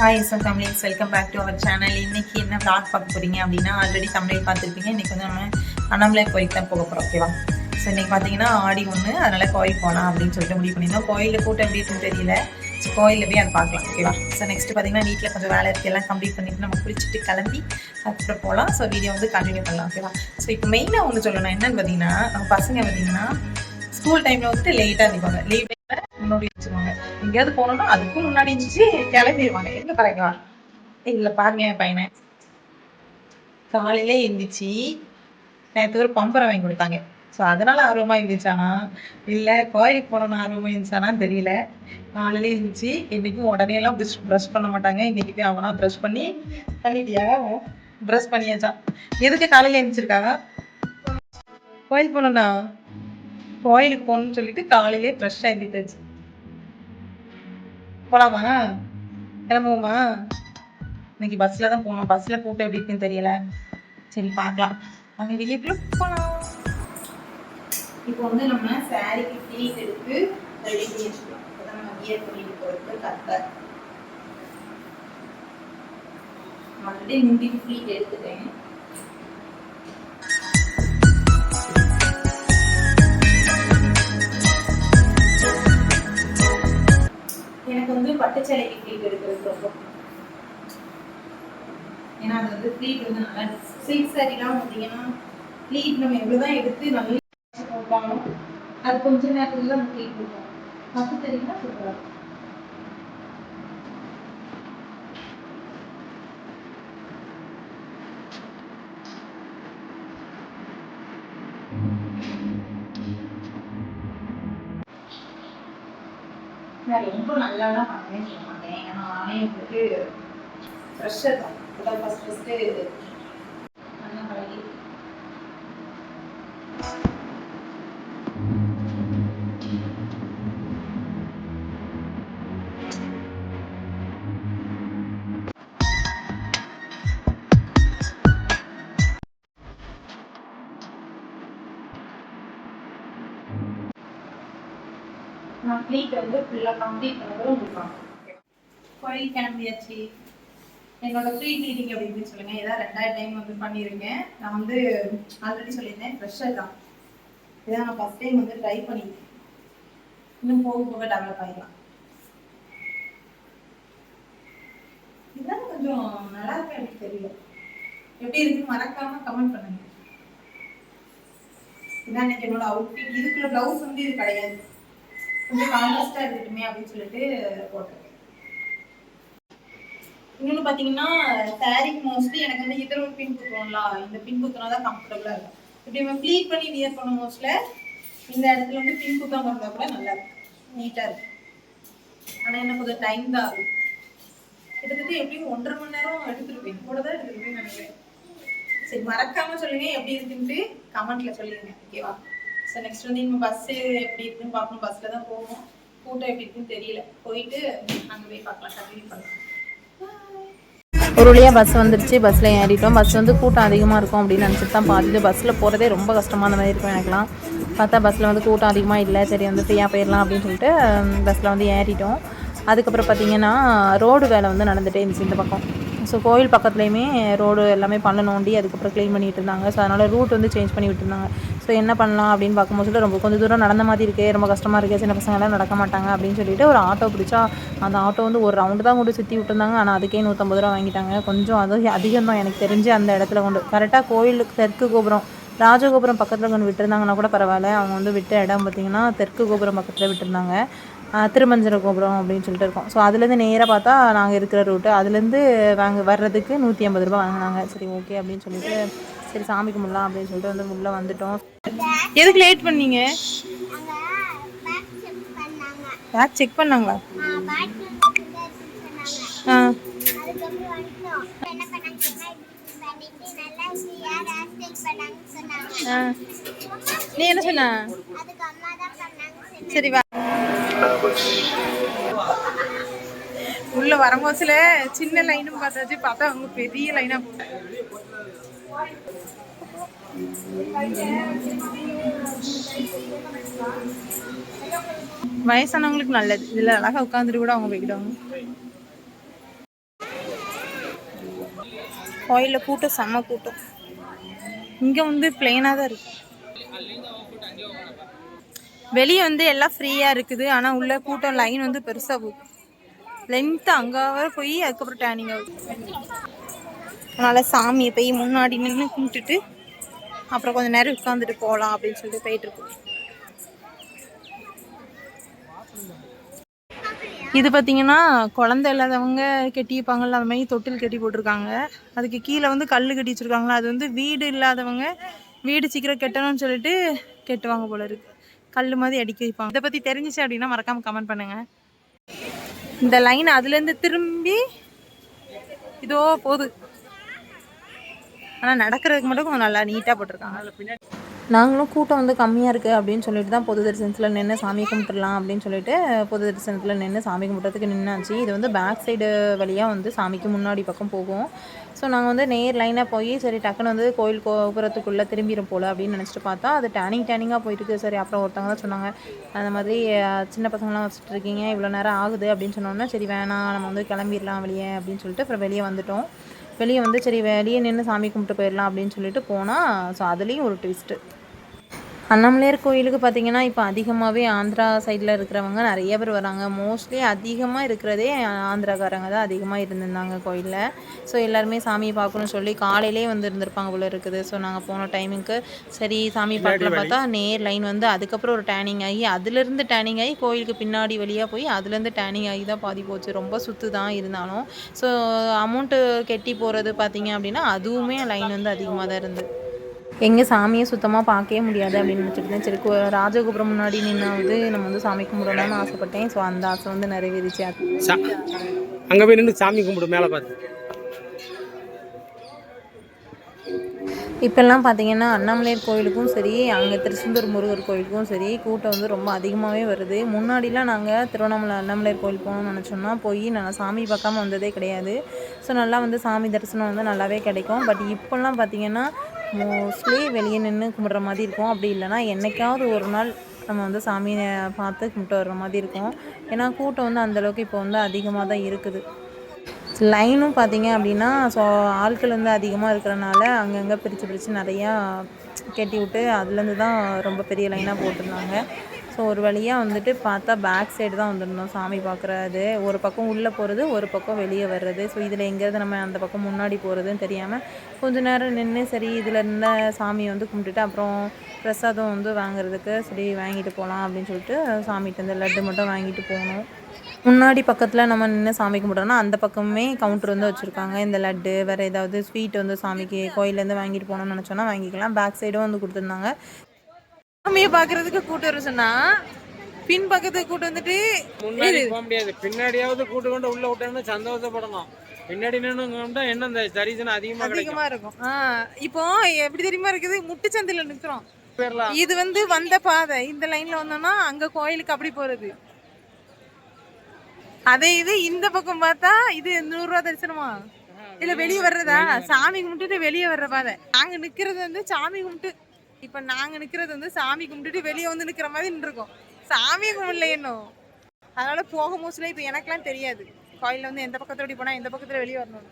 Hi sir Tamils welcome back to our channel இன்னைக்கு என்ன vlog பார்க்க போறீங்க அப்படின்னா ஆல்ரெடி தமிழில் பார்த்துருப்பீங்க. இன்னைக்கு வந்து நம்ம அண்ணாமலை கோயிலுக்கு தான் போக போகிறோம் ஓகேவா ஸோ இன்னைக்கு பார்த்தீங்கன்னா ஆடி ஒன்று அதனால கோயில் போகலாம் அப்படின்னு சொல்லிட்டு முடிவு பண்ணியிருந்தோம். கோயிலில் கூட்டம் எப்படி இருக்குன்னு தெரியல. ஸோ கோயிலில் போய் அதை பார்க்கலாம் ஓகேவா ஸோ நெக்ஸ்ட் பார்த்தீங்கன்னா வீட்டில் கொஞ்சம் வேலை இருக்கு எல்லாம் கம்ப்ளீட் பண்ணிட்டு நம்ம குளிச்சுட்டு கிளம்பி அதுக்கப்புறம் போகலாம் ஸோ வீடியோ வந்து கண்டினியூ பண்ணலாம் ஓகேவா ஸோ இப்போ மெயினாக ஒன்று சொல்லணும். என்னன்னு பார்த்தீங்கன்னா நம்ம பசங்க பார்த்தீங்கன்னா ஸ்கூல் டைமில் வந்துட்டு லேட்டாக இருப்பாங்க லீவ் முன்னாடி வச்சுருவாங்க. எங்கேயாவது போனோம்னா அதுக்கும் முன்னாடி இருந்துச்சு கிளம்பிடுவாங்க எங்க பாருங்க இல்லை பாருங்க என் பையனை. காலையிலே எழுந்திரிச்சு நேற்று ஒரு பம்பரம் வாங்கி கொடுத்தாங்க. ஸோ அதனால ஆர்வமா இருந்துச்சானா இல்லை கோயிலுக்கு போனோம்னு ஆர்வமா இருந்துச்சானா தெரியல. காலையிலே இருந்துச்சு இன்னைக்கும் உடனே எல்லாம் ப்ரஷ் ப்ரஷ் பண்ண மாட்டாங்க. இன்னைக்கு போய் அவனா ப்ரஷ் பண்ணி பண்ணிட்டியா ப்ரஷ் பண்ணியாச்சான் எதுக்கு காலையில எழுந்திரிச்சிருக்காங்க கோயில் போகணும்னா கோயிலுக்கு போகணும்னு சொல்லிட்டு காலையிலே ஃப்ரெஷ்ஷாக எழுந்திரிச்சு போலாமா? கிளம்புவோமா? இன்னைக்கு பஸ்ல தான் போகணும். பஸ்ல கூட்டம் எப்படி இருக்குன்னு தெரியல. சரி பார்க்கலாம். அங்க வெளியே போகலாம் இப்போ வந்து நம்ம சாரிக்கு ப்ளீட் எடுத்து ரெடி பண்ணி வச்சுக்கலாம். அப்பதான் நம்ம வியர் பண்ணிட்டு போறதுக்கு கரெக்டாக ஆல்ரெடி முந்திக்கு ப்ளீட் எடுத்துட்டேன். எனக்கு வந்து பட்டுச்சேலைக்கு ப்ளீட் எடுக்கிறது ரொம்ப ஏன்னா அது வந்து ப்ளீட் வந்து நல்லா சில்க் சாரிலாம் பார்த்தீங்கன்னா ப்ளீட் நம்ம எவ்வளோதான் எடுத்து நல்லா போட்டாலும் அது கொஞ்ச நேரத்துல தான் நம்ம ப்ளீட் கொடுப்போம் பட்டு தெரியுமா சூப்பராக இருக்கும். நான் ரொம்ப நல்லாலாம் பண்ணுவேன்னு சொல்ல மாட்டேன். ஏன்னா நானே வந்துட்டு ஃப்ரெஷ்ஷர் தான். ஃபஸ்ட் ஃபஸ்ட்டு நான் வந்து ஃபுல்லாக கம்ப்ளீட் பண்ணதும் உங்களுக்கு கோயில் கிளம்பியாச்சு என்னோட ஃப்ரீ ப்ளீடிங் அப்படின்னு சொல்லுங்க. ஏதாவது ரெண்டாயிரம் டைம் வந்து பண்ணியிருக்கேன். நான் வந்து ஆல்ரெடி சொல்லியிருந்தேன் ஃப்ரெஷ்ஷர் தான். இதான் நான் ஃபஸ்ட் டைம் வந்து ட்ரை பண்ணியிருக்கேன். இன்னும் போக போக டெவலப் ஆகிடலாம் இதான் கொஞ்சம் நல்லா இருக்கு எனக்கு தெரியல. எப்படி இருக்குன்னு மறக்காம கமெண்ட் பண்ணுங்க. இதான் எனக்கு என்னோட அவுட்ஃபிட் இதுக்குள்ள ப்ளவுஸ் வந்து இது கிடையாது. கொஞ்சம் கான்ட்ராஸ்டா இருக்கட்டுமே அப்படின்னு சொல்லிட்டு போட்டிருக்கேன். இன்னொன்று பார்த்தீங்கன்னா சாரிக்கு மோஸ்ட்லி எனக்கு வந்து இதில் ஒரு பின் குத்துவோம்ல இந்த பின் குத்துனா தான் கம்ஃபர்டபுளாக இருக்கும். இப்படி நம்ம ப்ளீட் பண்ணி வியர் பண்ணும் மோஸ்ட்ல இந்த இடத்துல வந்து பின் குத்தாம இருந்தால் கூட நல்லா இருக்கும். நீட்டாக இருக்கும். ஆனால் என்ன கொஞ்சம் டைம் தான் ஆகும். கிட்டத்தட்ட எப்படியும் ஒன்றரை மணி நேரம் எடுத்துருப்பேன். கூட தான் எடுத்துருப்பேன் நினைக்கிறேன். சரி மறக்காம சொல்லுங்க எப்படி இருக்குன்ட்டு கமெண்ட்ல சொல்லிடுங்க ஓகேவா ஸோ நெக்ஸ்ட் வந்து இனிமே பஸ்ஸு எப்படி இருக்குன்னு பார்க்கணும். பஸ்ஸில் தான் போகணும் கூட்டம் எப்படி இருக்குன்னு தெரியல. போயிட்டு அங்கே போய் பார்க்கலாம். கண்டினியூ பண்ணலாம். ஒரு வழியாக பஸ் வந்துருச்சு. பஸ்ஸில் ஏறிட்டோம். பஸ் வந்து கூட்டம் அதிகமாக இருக்கும் அப்படின்னு நினச்சிட்டு தான் பார்த்துட்டு பஸ்ஸில் போகிறதே ரொம்ப கஷ்டமான மாதிரி இருக்கும் எனக்குலாம் பார்த்தா பஸ்ஸில் வந்து கூட்டம் அதிகமாக இல்லை. சரி வந்து ஃப்ரீயாக போயிடலாம் அப்படின்னு சொல்லிட்டு பஸ்ஸில் வந்து ஏறிட்டோம். அதுக்கப்புறம் பார்த்தீங்கன்னா ரோடு வேலை வந்து நடந்துகிட்டே இருந்துச்சு இந்த பக்கம். ஸோ கோயில் பக்கத்துலேயுமே ரோடு எல்லாமே பண்ண நோண்டி அதுக்கப்புறம் க்ளீன் பண்ணிகிட்டு இருந்தாங்க. ஸோ அதனால் ரூட் வந்து சேஞ்ச் பண்ணி விட்டுருந்தாங்க. ஸோ என்ன பண்ணலாம் அப்படின்னு பார்க்கும்போது ரொம்ப கொஞ்சம் தூரம் நடந்த மாதிரி இருக்கே ரொம்ப கஷ்டமாக இருக்கே சின்ன பசங்களாம் நடக்க மாட்டாங்க அப்படின்னு சொல்லிட்டு ஒரு ஆட்டோ பிடிச்சா அந்த ஆட்டோ வந்து ஒரு ரவுண்டு தான் கொண்டு சுற்றி விட்டுருந்தாங்க. ஆனால் அதுக்கே நூற்றம்பது ரூபா வாங்கிட்டாங்க. கொஞ்சம் அது அதிகம் தான் எனக்கு தெரிஞ்சு அந்த இடத்துல கொண்டு. கரெக்டாக கோயிலுக்கு தெற்கு கோபுரம் ராஜகோபுரம் பக்கத்தில் கொண்டு விட்டுருந்தாங்கன்னா கூட பரவாயில்ல. அவங்க வந்து விட்ட இடம் பார்த்திங்கன்னா தெற்கு கோபுரம் பக்கத்தில் விட்டுருந்தாங்க. திருமஞ்சர கோபுரம் அப்படின்னு சொல்லிட்டு இருக்கோம். ஸோ அதுலேருந்து நேராக பார்த்தா நாங்கள் இருக்கிற ரூட்டு அதுலேருந்து வாங்க வர்றதுக்கு நூற்றி ஐம்பது ரூபா வாங்கினாங்க. சரி ஓகே அப்படின்னு சொல்லிட்டு சரி சாமி கும்பிடலாம் அப்படின்னு சொல்லிட்டு வந்து உள்ளே வந்துட்டோம். எதுக்கு லேட் பண்ணீங்க? பேக் செக் பண்ணாங்களா? ஆ. ஆ. நீ என்ன சொன்ன? சரி வா. உள்ள வரும்போதுல சின்ன லைனும் பார்த்தாச்சு பார்த்தா அவங்க பெரிய லைனா போட்டாங்க வயசானவங்களுக்கு நல்லது. இதுல அழகா உட்காந்துட்டு கூட அவங்க போய்க்கிடுவாங்க கோயிலில் கூட்டம் செம்ம கூட்டம். இங்கே வந்து பிளெயினாக தான் இருக்கு. வெளியே வந்து எல்லாம் ஃப்ரீயாக இருக்குது. ஆனால் உள்ளே கூட்டம் லைன் வந்து பெருசாக போகுது லென்த்து அங்கே வர போய் அதுக்கப்புறம் டேனிங் ஆகுது அதனால் சாமியை போய் முன்னாடி நின்று கும்பிட்டுட்டு அப்புறம் கொஞ்சம் நேரம் உட்காந்துட்டு போகலாம் அப்படின்னு சொல்லிட்டு போயிட்டு இருக்கோம் இது பார்த்தீங்கன்னா குழந்தை இல்லாதவங்க கெட்டிப்பாங்கள்ல அந்த மாதிரி தொட்டில் கட்டி போட்டிருக்காங்க. அதுக்கு கீழே வந்து கல் கட்டி வச்சிருக்காங்களா? அது வந்து வீடு இல்லாதவங்க வீடு சீக்கிரம் கெட்டணும்னு சொல்லிட்டு கெட்டுவாங்க போல இருக்கு. கல் மாதிரி அடிக்க வைப்பாங்க. இதை பற்றி தெரிஞ்சிச்சு அப்படின்னா மறக்காமல் கமெண்ட் பண்ணுங்கள் இந்த லைன் அதுலேருந்து திரும்பி இதோ போகுது. ஆனால் நடக்கிறதுக்கு மட்டும் கொஞ்சம் நல்லா நீட்டாக போட்டிருக்காங்க. நாங்களும் கூட்டம் வந்து கம்மியாக இருக்குது அப்படின்னு சொல்லிட்டு தான் பொது தரிசனத்தில் நின்று சாமி கும்பிட்டுலாம் அப்படின்னு சொல்லிட்டு பொது தரிசனத்தில் நின்று சாமி கும்பிட்றதுக்கு நின்னாச்சு. இது வந்து பேக் சைடு வழியாக வந்து சாமிக்கு முன்னாடி பக்கம் போகும். ஸோ நாங்கள் வந்து நேர் லைனாக போய் சரி டக்குன்னு வந்து கோயில் கோபுரத்துக்குள்ளே திரும்பிடும் போல் அப்படின்னு நினச்சிட்டு பார்த்தா அது டேனிங் டேனிங்காக போயிருக்கு. சரி அப்புறம் ஒருத்தவங்க தான் சொன்னாங்க அந்த மாதிரி சின்ன பசங்களாம் வச்சுட்டு இருக்கீங்க இவ்வளோ நேரம் ஆகுது அப்படின்னு சொன்னோன்னே சரி வேணாம் நம்ம வந்து கிளம்பிடலாம் வெளியே அப்படின்னு சொல்லிட்டு அப்புறம் வெளியே வந்துட்டோம். வெளியே வந்து சரி வெளியே நின்று சாமி கும்பிட்டு போயிடலாம் அப்படின்னு சொல்லிட்டு போனால் ஸோ அதுலேயும் ஒரு ட்விஸ்ட்டு அண்ணாமலையார் கோயிலுக்கு பார்த்தீங்கன்னா இப்போ அதிகமாகவே ஆந்திரா சைடில் இருக்கிறவங்க நிறைய பேர் வராங்க. மோஸ்ட்லி அதிகமாக இருக்கிறதே ஆந்திராக்காரங்க தான் அதிகமாக இருந்திருந்தாங்க கோயிலில். ஸோ எல்லாருமே சாமியை பார்க்கணும்னு சொல்லி காலையிலே வந்து இருந்திருப்பாங்க போல இருக்குது. ஸோ நாங்கள் போன டைமுக்கு சரி சாமி பார்க்கலாம் பார்த்தா நேர் லைன் வந்து அதுக்கப்புறம் ஒரு டேனிங் ஆகி அதுலேருந்து டேனிங் ஆகி கோயிலுக்கு பின்னாடி வழியாக போய் அதுலேருந்து டேனிங் ஆகி தான் பாதி போச்சு. ரொம்ப சுற்று தான் இருந்தாலும். ஸோ அமௌண்ட்டு கெட்டி போகிறது பார்த்தீங்க அப்படின்னா அதுவுமே லைன் வந்து அதிகமாக தான் இருந்தது. எங்கே சாமியை சுத்தமாக பார்க்கவே முடியாது அப்படின்னு நினச்சிட்டு இருந்தேன் சரி கோ- ராஜகோபுரம் முன்னாடி நின்னாவது நம்ம வந்து சாமி கும்பிடலாம்னு ஆசைப்பட்டேன். ஸோ அந்த ஆசை வந்து நிறைவேறிச்சு. அங்கே போய் நின்று சாமி கும்பிடு மேலே பார்த்து இப்போல்லாம் பார்த்தீங்கன்னா அண்ணாமலையார் கோயிலுக்கும் சரி அங்கே திருச்செந்தூர் முருகர் கோயிலுக்கும் சரி கூட்டம் வந்து ரொம்ப அதிகமாகவே வருது. முன்னாடிலாம் நாங்கள் திருவண்ணாமலை அண்ணாமலையார் கோயில் போகணும்னு நினச்சோம்னா போய் நான் சாமி பார்க்காம வந்ததே கிடையாது. ஸோ நல்லா வந்து சாமி தரிசனம் வந்து நல்லாவே கிடைக்கும். பட் இப்போல்லாம் பார்த்தீங்கன்னா மோஸ்ட்லி வெளியே நின்று கும்பிட்ற மாதிரி இருக்கும். அப்படி இல்லைன்னா என்னைக்காவது ஒரு நாள் நம்ம வந்து சாமியை பார்த்து கும்பிட்டு வர்ற மாதிரி இருக்கும். ஏன்னா கூட்டம் வந்து அந்தளவுக்கு இப்போ வந்து அதிகமாக தான் இருக்குது. லைனும் பார்த்தீங்க அப்படின்னா ஸோ ஆட்கள் வந்து அதிகமாக இருக்கிறனால அங்கங்கே பிரித்து பிரித்து நிறையா கட்டி விட்டு அதுலேருந்து தான் ரொம்ப பெரிய லைனாக போட்டிருந்தாங்க. ஸோ ஒரு வழியாக வந்துட்டு பார்த்தா பேக் சைடு தான் வந்துருந்தோம். சாமி பார்க்குறது ஒரு பக்கம் உள்ளே போகிறது ஒரு பக்கம் வெளியே வர்றது. ஸோ இதில் எங்கேருந்து நம்ம அந்த பக்கம் முன்னாடி போகிறதுன்னு தெரியாமல் கொஞ்ச நேரம் நின்று சரி இதில் இருந்த சாமியை வந்து கும்பிட்டுட்டு அப்புறம் பிரசாதம் வந்து வாங்குறதுக்கு சரி வாங்கிட்டு போகலாம் அப்படின்னு சொல்லிட்டு சாமிகிட்ட இந்த லட்டு மட்டும் வாங்கிட்டு போகணும் முன்னாடி பக்கத்தில் நம்ம நின்று சாமி கும்பிட்றோன்னா அந்த பக்கமே கவுண்டர் வந்து வச்சுருக்காங்க. இந்த லட்டு வேறு ஏதாவது ஸ்வீட் வந்து சாமிக்கு கோயிலேருந்து வாங்கிட்டு போகணும்னு நினச்சோன்னா வாங்கிக்கலாம். பேக் சைடும் வந்து கொடுத்துருந்தாங்க. சாமியை பார்க்குறதுக்கு கூட்டு வர சொன்னா பின் பக்கத்துக்கு கூட்டு வந்துட்டு முன்னாடி போக முடியாது. பின்னாடியாவது கூட்டு கொண்டு உள்ள விட்டோம்னா சந்தோஷப்படணும். பின்னாடி நின்று என்ன இந்த தரிசனம் அதிகமாக கிடைக்கும்? அதிகமாக இருக்கும். இப்போ எப்படி தெரியுமா இருக்குது? முட்டுச்சந்தில் நிற்கிறோம் போயிடலாம் இது வந்து வந்த பாதை. இந்த லைன்ல வந்தோம்னா அங்க கோயிலுக்கு அப்படி போறது. அதே இது இந்த பக்கம் பார்த்தா இது நூறுரூவா தரிசனமா? இல்ல வெளியே வர்றதா? சாமி கும்பிட்டுட்டு வெளியே வர்ற பாதை. நாங்க நிக்கிறது வந்து சாமி கும்பிட்டு இப்ப நாங்க நிக்கிறது வந்து சாமி கும்பிட்டுட்டு வெளியே வந்து நிக்கிற மாதிரி நின்றுருக்கோம். சாமி கும்பிடல இன்னும். அதனால போக மோஸ்ட்ல இப்ப எனக்கெல்லாம் தெரியாது. கோயில்ல வந்து எந்த பக்கத்தோடி போனா எந்த பக்கத்துல வெளியே வரணும்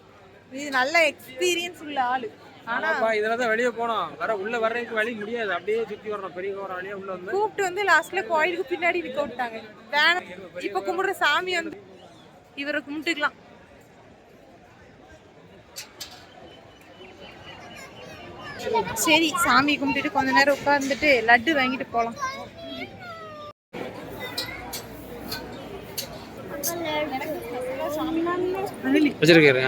இது நல்ல எக்ஸ்பீரியன்ஸ் உள்ள ஆளு. ஆனா இதுல தான் வெளியே போனோம். வர உள்ள வர்றதுக்கு வழி முடியாது. அப்படியே சுத்தி வரணும். பெரிய கோரம் வழியா உள்ள வந்து. கூப்பிட்டு வந்து லாஸ்ட்ல கோயிலுக்கு பின்னாடி நிக்க விட்டாங்க. வேணாம். இப்ப கும்பிடுற சாமி வந்து இவரை கும்பிட்டுக்கலாம். சரி சாமி கும்பிட்டுட்டு கொஞ்ச நேரம் உட்கார்ந்துட்டு லட்டு வாங்கிட்டு போலாம். வச்சிருக்காரு?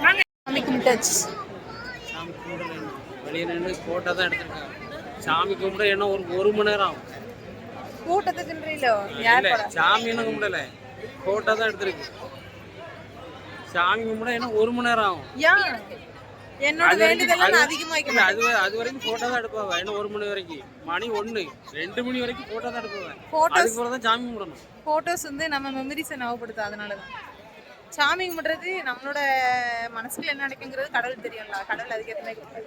சாமி கும்பிட்டாச்சு. சாமி கும்பிட வெளியே நின்று போட்டோ தான் எடுத்திருக்காங்க சாமி கும்பிட என்ன ஒரு ஒரு மணி நேரம் ஆகும். கூட்டத்தை சொல்றீங்களோ? யார் இல்ல போறா? சாமி என்ன கும்பிடல. போட்டோ தான் எடுத்திருக்கு. சாமி கும்பிட என்ன ஒரு மணி நேரம் ஆகும். ஏன்? என்னோட அது வரைக்கும் வேண்டுதெல்லாம் நான் அது- இல்ல, அது வரை- அது வரைக்கும் போட்டோ தான் எடுப்பாங்க என்ன ஒரு மணி வரைக்கும். மணி ஒண்ணு. ரெண்டு மணி வரைக்கும் போட்டோ தான் எடுப்பாங்க போட்டோஸ் அதுக்கு தான் சாமி கும்பிடணும். ஃபோட்டோஸ் வந்து நம்ம மெமரிஸை ஞாபகப்படுத்தும். அதனால தான் சாமி கும்பிட்றது நம்மளோட மனசுக்குள்ள என்ன நடக்குங்கிறது கடவுள் தெரியும்ல. கடவுள் அதுக்கேற்ற மாதிரி கொடுப்பாரு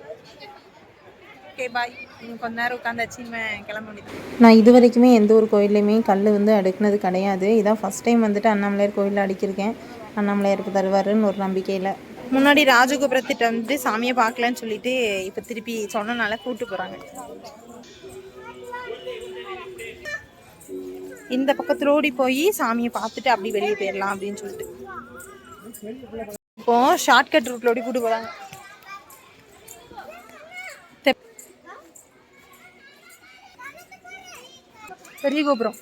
ஓகே பாய் இன்னும் கொஞ்ச நேரம் உட்காந்தாச்சு இனிமேல் கிளம்ப முடியும் நான் இது வரைக்குமே எந்த ஒரு கோயில்லையுமே கல் வந்து அடுக்குனது கிடையாது. இதான் ஃபஸ்ட் டைம் வந்துட்டு அண்ணாமலையார் கோயிலில் அடிக்கிருக்கேன். அண்ணாமலையாருக்கு தருவாருன்னு ஒரு நம்பிக்கையில். முன்னாடி ராஜகோபுரத்திட்ட வந்து சாமியை பார்க்கலன்னு சொல்லிட்டு இப்போ திருப்பி சொன்னனால கூப்பிட்டு போகிறாங்க இந்த பக்கத்தில் ஓடி போய் சாமியை பார்த்துட்டு அப்படி வெளியே போயிடலாம் அப்படின்னு சொல்லிட்டு. இப்போ ஷார்ட்கட் ரூட்ல ஓடி கூட்டு போறாங்க. பெரிய கோபுரம்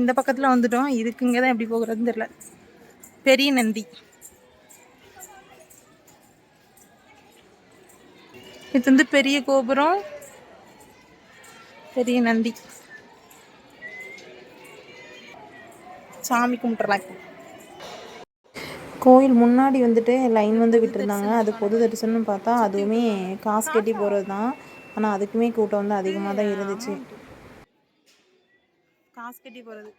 இந்த பக்கத்தில் வந்துட்டோம். இதுக்கு இங்கே தான் எப்படி போகிறதுன்னு தெரில பெரிய நந்தி. இது வந்து பெரிய கோபுரம். பெரிய நந்தி. சாமி கும்பிட்றலாம் இப்போ கோயில் முன்னாடி வந்துட்டு லைன் வந்து விட்டுருந்தாங்க. அது பொது தரிசனம்னு பார்த்தா அதுவுமே காசு கட்டி போகிறது தான் ஆனால் அதுக்குமே கூட்டம் வந்து அதிகமாக தான் இருந்துச்சு. காசு கட்டி போகிறது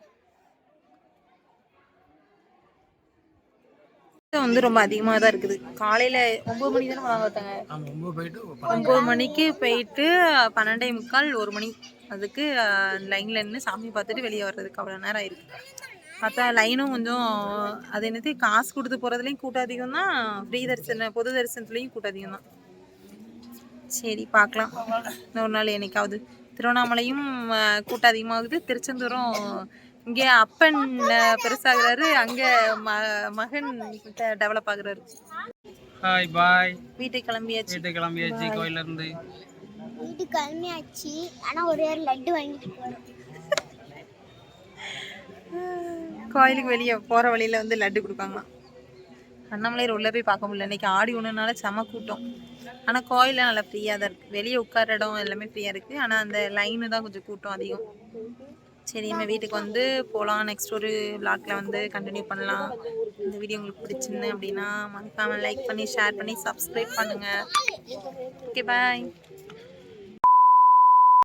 வந்து ரொம்ப அதிகமாக தான் இருக்குது. காலையில் ஒம்பது மணி தானே வாங்க ஒம்பது மணிக்கு போயிட்டு பன்னெண்டே முக்கால் ஒரு மணி. அதுக்கு லைனில் நின்று சாமி பார்த்துட்டு வெளியே வர்றதுக்கு அவ்வளோ நேரம் ஆயிருக்கு. பார்த்தா லைனும் கொஞ்சம் அது என்னது காசு கொடுத்து போகிறதுலையும் கூட்டம் அதிகம் தான் ஃப்ரீ தரிசன பொது தரிசனத்துலேயும் கூட்டம் அதிகம் தான் சரி பார்க்கலாம். இன்னொரு நாள் என்னைக்காவது. திருவண்ணாமலையும் கூட்டம் அதிகமாகுது. திருச்செந்தூரும் இங்கே அப்பன் பெருசாகிறாரு. அங்கே ம மகன் டெவலப் ஆகுறாரு. ஹாய் பாய் வீட்டுக்கு கிளம்பியாச்சு. வீட்டுக்கு கிளம்பியாச்சு கோயில்ல இருந்து வீட்டுக்கு கிளம்பியாச்சு. ஆனா ஒரே ஒரு லட்டு வாங்கிட்டு போறோம். கோயிலுக்கு வெளியே போகிற வழியில் வந்து லட்டு கொடுப்பாங்களாம். அண்ணாமலையார் உள்ளே போய் பார்க்க முடியல. இன்னைக்கு ஆடி ஒன்றுனால செம கூட்டம். ஆனால் கோயிலில் நல்லா ஃப்ரீயாக தான் இருக்குது வெளியே உட்கார இடம் எல்லாமே ஃப்ரீயாக இருக்குது ஆனால் அந்த லைனு தான் கொஞ்சம் கூட்டம் அதிகம். சரி நம்ம வீட்டுக்கு வந்து போகலாம் நெக்ஸ்ட் ஒரு vlogல வந்து கண்டினியூ பண்ணலாம். இந்த வீடியோ உங்களுக்கு பிடிச்சிருந்து அப்படின்னா மறக்காமல் லைக் பண்ணி ஷேர் பண்ணி சப்ஸ்கிரைப் பண்ணுங்கள் ஓகே பாய்